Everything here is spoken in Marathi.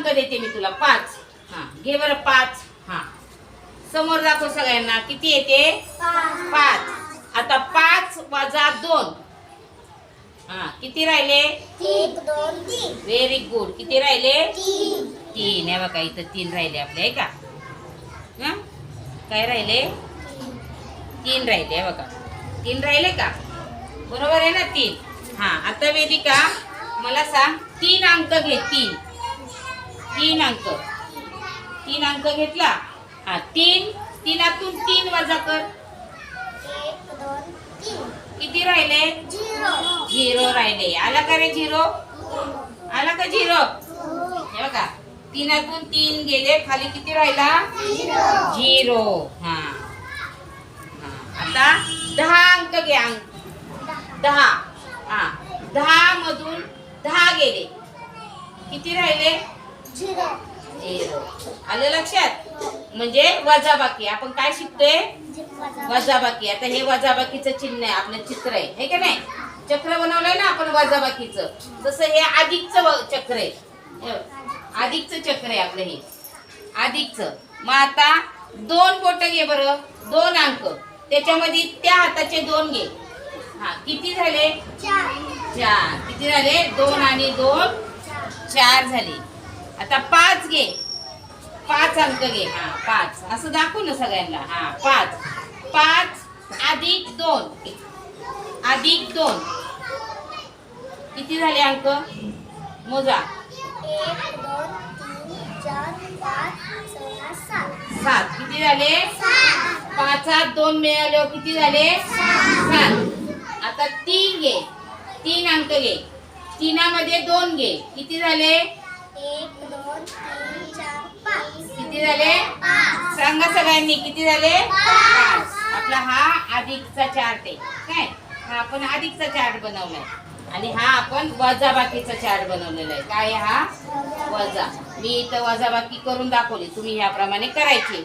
अंक देते मी तुला पाच. हा घे बरं पाच. हा. समोर दाखव सगळ्यांना किती येते? पाच. आता पाच वजा दोन. हा किती राहिले? व्हेरी गुड किती राहिले? तीन. तीन. हे बघा इथं तीन राहिले आपले आहे का? हा? काय राहिले? तीन राहिले बघा. तीन राहिले का? बरोबर आहे ना तीन. हा आता वेदिका मला सांग तीन अंक घे तीन. तीन अंक. तीन अंक घेतला. हा तीन. तीनातून तीन वजा कर. किती राहिले? झिरो राहिले. आला का रे झिरो? आला का झिरो? हे बघा. तीनातून तीन गेले. खाली किती राहिला? झिरो. हा. आता दहा अंक घ्या. अंक दहा. हा. दहा मधून दहा गेले. किती राहिले? झिरो आलं लक्षात? म्हणजे वजाबाकी. आपण काय शिकतोय? वजाबाकी. आता हे वजाबाकीचं चिन्ह आहे आपलं चित्र आहे. हे का नाही? चक्र बनवलंय ना आपण वजाबाकीचं. तसं हे अधिकचं चक्र आहे. अधिकचं चक्र आहे आपलं हे. अधिकचं मग आता दोन बोट घे बरं. दोन अंक. त्याच्यामध्ये त्या हाताचे दोन घे. हा किती झाले? चार. किती झाले? दोन आणि दोन. चार झाले. आता पाच घे. पाच अंक घे. हा पाच. असं दाखवू ना सगळ्यांना. हा पाच. पाच अधिक दोन. अधिक दोन. किती झाले अंक? मोजा. चार सात. सात किती झाले? सात पाचात दोन मिळाले किती झाले? सात. आता तीन घे. तीन अंक घे. तीनामध्ये दोन घे. किती झाले? एक दोन तीन चार पाच. किती झाले? सांगा सगळ्यांनी किती झाले? पाच. आपला हा अधिकचा चार्ट आहे काय? हा आपण अधिकचा चार्ट बनवलाय. आणि हा आपण वजाबाकीचा चार्ट बनवलेला आहे. काय हा? वजा. मी इथं वजाबाकी करून दाखवली. तुम्ही ह्याप्रमाणे करायची.